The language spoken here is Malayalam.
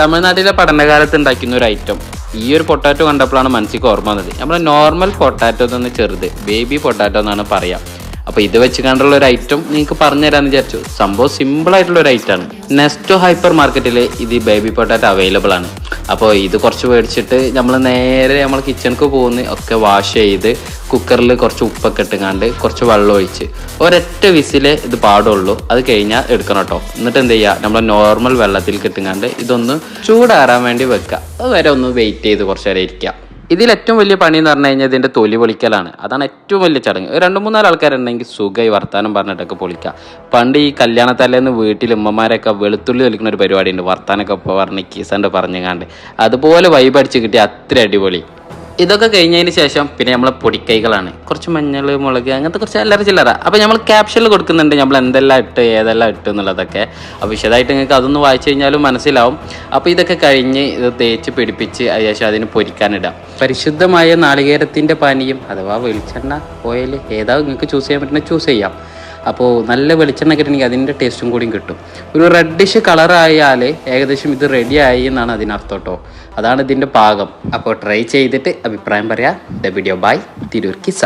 തമിഴ്നാട്ടിലെ പഠനകാലത്ത് ഉണ്ടാക്കുന്ന ഒരു ഐറ്റം ഈ ഒരു പൊട്ടാറ്റോ കണ്ടപ്പോഴാണ് മനസ്സിക്ക് ഓർമ്മ വന്നത്. നമ്മൾ നോർമൽ പൊട്ടാറ്റോ എന്ന് ചെറുത് ബേബി പൊട്ടാറ്റോ എന്നാണ് പറയാം. അപ്പോൾ ഇത് വെച്ച് കണ്ടുള്ള ഒരു ഐറ്റം നിങ്ങൾക്ക് പറഞ്ഞു തരാമെന്ന് വിചാരിച്ചു. സംഭവം സിമ്പിൾ ആയിട്ടുള്ള ഒരു ഐറ്റം ആണ്. നെസ്റ്റോ ഹൈപ്പർ മാർക്കറ്റിൽ ഇത് ബേബി പൊട്ടാറ്റോ അവൈലബിൾ ആണ്. അപ്പോൾ ഇത് കുറച്ച് മേടിച്ചിട്ട് നമ്മൾ നേരെ നമ്മൾ കിച്ചണിക്ക് പോകുന്ന ഒക്കെ വാഷ് ചെയ്ത് കുക്കറിൽ കുറച്ച് ഉപ്പൊക്കെ ഇട്ടുങ്ങാണ്ട് കുറച്ച് വെള്ളം ഒഴിച്ച് ഒരൊറ്റ വിസിലേ ഇത് പാടുള്ളൂ. അത് കഴിഞ്ഞാൽ എടുക്കണം കേട്ടോ എന്നിട്ട് എന്ത് ചെയ്യുക നമ്മൾ നോർമൽ വെള്ളത്തിൽ കിട്ടുങ്ങാണ്ട് ഇതൊന്ന് ചൂടാറാൻ വേണ്ടി വെക്കുക അത് വരെ ഒന്ന് വെയിറ്റ് ചെയ്ത് കുറച്ച് നേരം ഇരിക്കുക ഇതിൽ ഏറ്റവും വലിയ പണി എന്ന് പറഞ്ഞു കഴിഞ്ഞാൽ ഇതിന്റെ തൊലി പൊളിക്കലാണ്. അതാണ് ഏറ്റവും വലിയ ചടങ്ങ്. രണ്ട് മൂന്നാൽ ആൾക്കാരുണ്ടെങ്കിൽ സുഖമായി വർത്താനം പറഞ്ഞിട്ടൊക്കെ പൊളിക്കുക പണ്ട് ഈ കല്യാണത്തലേന്ന് വീട്ടിൽ ഉമ്മമാരൊക്കെ വെളുത്തുള്ളി തൊലിക്കുന്ന ഒരു പരിപാടിയുണ്ട്. വർത്താനൊക്കെ പറഞ്ഞ് കീസണ്ട് പറഞ്ഞുങ്ങാണ്ട് അതുപോലെ വൈബടിച്ച് കിട്ടിയ അത്ര അടിപൊളി. ഇതൊക്കെ കഴിഞ്ഞതിന് ശേഷം പിന്നെ നമ്മളെ പൊടിക്കൈകളാണ്. കുറച്ച് മഞ്ഞൾ മുളക് അങ്ങനത്തെ കുറച്ച് എല്ലാവരും ചില്ലറ. അപ്പോൾ നമ്മൾ ക്യാപ്ഷനിൽ കൊടുക്കുന്നുണ്ട് നമ്മൾ എന്തെല്ലാം ഇട്ട് ഏതെല്ലാം ഇട്ട് എന്നുള്ളതൊക്കെ. അപ്പോൾ വിശദമായിട്ട് നിങ്ങൾക്ക് അതൊന്ന് വായിച്ചു കഴിഞ്ഞാലും മനസ്സിലാവും. അപ്പോൾ ഇതൊക്കെ കഴിഞ്ഞ് ഇത് തേച്ച് പിടിപ്പിച്ച് അതിനുശേഷം അതിന് പൊരിക്കാനിടാം പരിശുദ്ധമായ നാളികേരത്തിന്റെ പാനീയം അഥവാ വെളിച്ചെണ്ണ ഓയിൽ ഏതാ നിങ്ങൾക്ക് ചൂസ് ചെയ്യാൻ പറ്റുന്ന ചൂസ് ചെയ്യാം. അപ്പോൾ നല്ല വെളിച്ചെണ്ണ കിട്ടണമെങ്കിൽ അതിന്റെ ടേസ്റ്റും കൂടിയും കിട്ടും. ഒരു റെഡിഷ് കളറായാൽ ഏകദേശം ഇത് റെഡി ആയി എന്നാണ് അതിനർത്ഥം കേട്ടോ അതാണ് ഇതിന്റെ പാകം. അപ്പോൾ ട്രൈ ചെയ്തിട്ട് അഭിപ്രായം പറയാം. The video by Tirur Kisa.